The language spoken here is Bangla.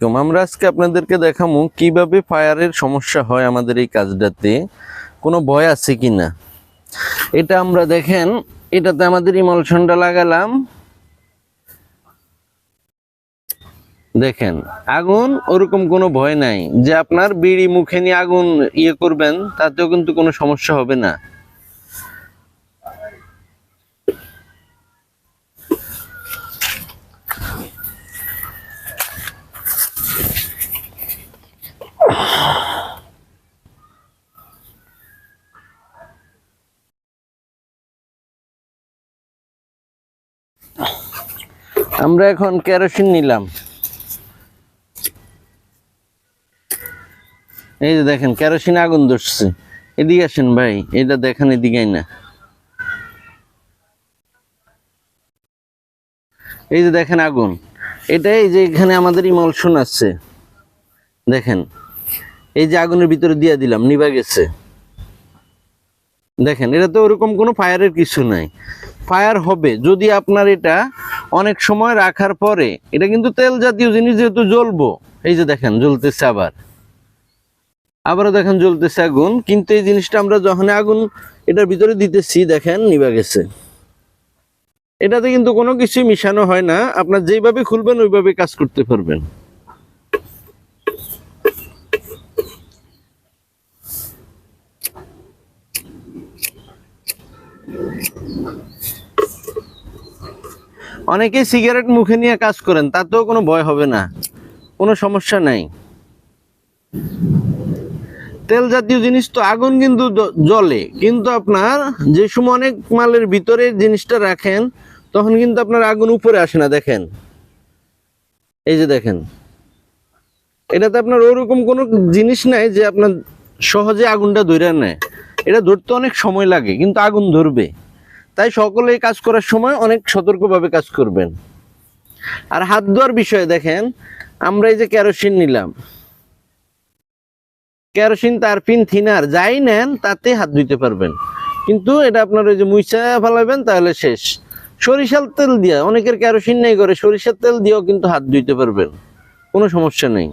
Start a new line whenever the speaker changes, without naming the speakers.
এরকম আমরা আজকে আপনাদেরকে দেখাবো কীভাবে ফায়ারের সমস্যা হয় আমাদের এই কাজটাতে। কোনো ভয় আছে কি না এটা আমরা দেখেন, এটাতে আমাদের ইমলশনটা লাগালাম। দেখেন, আগুন ওরকম কোনো ভয় নাই। যে আপনার বিড়ি মুখে নিয়ে আগুন ইয়ে করবেন, তাতেও কিন্তু কোনো সমস্যা হবে না। আমরা এখন কেরোসিন নিলাম। এই যে দেখেন, কেরোসিন আগুন ধরছে। এদিকে আসেন ভাই, এটা দেখেন এদিকে না এই যে দেখেন আগুন। এটা এই যে এখানে আমাদের ইমলশন আছে। দেখেন, এই যে আগুনের ভিতরে দিয়ে দিলাম, নিভা গেছে। দেখেন, এটা তো ওরকম কোনো ফায়ারের কিছু নাই। ফায়ার হবে। যদি আপনার এটা অনেক সময় রাখার পরে, এটা কিন্তু তেল জাতীয় জিনিস যেহেতু জ্বলবো। এই যে দেখেন, জ্বলতেছে আবার। আবারও দেখেন জ্বলতেছে আগুন। কিন্তু এই জিনিসটা আমরা যখন আগুন এটার ভিতরে দিতেছি, দেখেন নিবা গেছে। এটাতে কিন্তু কোনো কিছুই মিশানো হয় না। আপনার যেইভাবে খুলবেন, ওইভাবে কাজ করতে পারবেন। অনেকেই সিগারেট মুখে নিয়ে কাজ করেন, তাতেও কোনো ভয় হবে না। কোনো সমস্যা নাই। তেল জাতীয় জিনিস তো আগুন কিন্তু জ্বলে। কিন্তু আপনার যে সময় অনেক মালের ভিতরে জিনিসটা রাখেন, তখন কিন্তু আপনার আগুন উপরে আসে না, দেখেন। এই যে দেখেন। এটাতে আপনার ওরকম কোনো জিনিস নাই যে আপনার সহজে আগুনটা ধরে নেয়। এটা ধরতে অনেক সময় লাগে, কিন্তু আগুন ধরবে। তাই সকলেই কাজ করার সময় অনেক সতর্কভাবে কাজ করবেন। আর হাত ধোয়ার বিষয়ে দেখেন, আমরা এই যে কেরোসিন নিলাম। কেরোসিন তার পিন থিনার যাই নেন, তাতে হাত ধুইতে পারবেন। কিন্তু এটা আপনার ওই যে মুইচা ফেলাবেন, তাহলে শেষ। সরিষার তেল দিয়ে, অনেকের কেরোসিন নেই করে সরিষার তেল দিয়েও কিন্তু হাত ধুইতে পারবেন। কোনো সমস্যা নেই।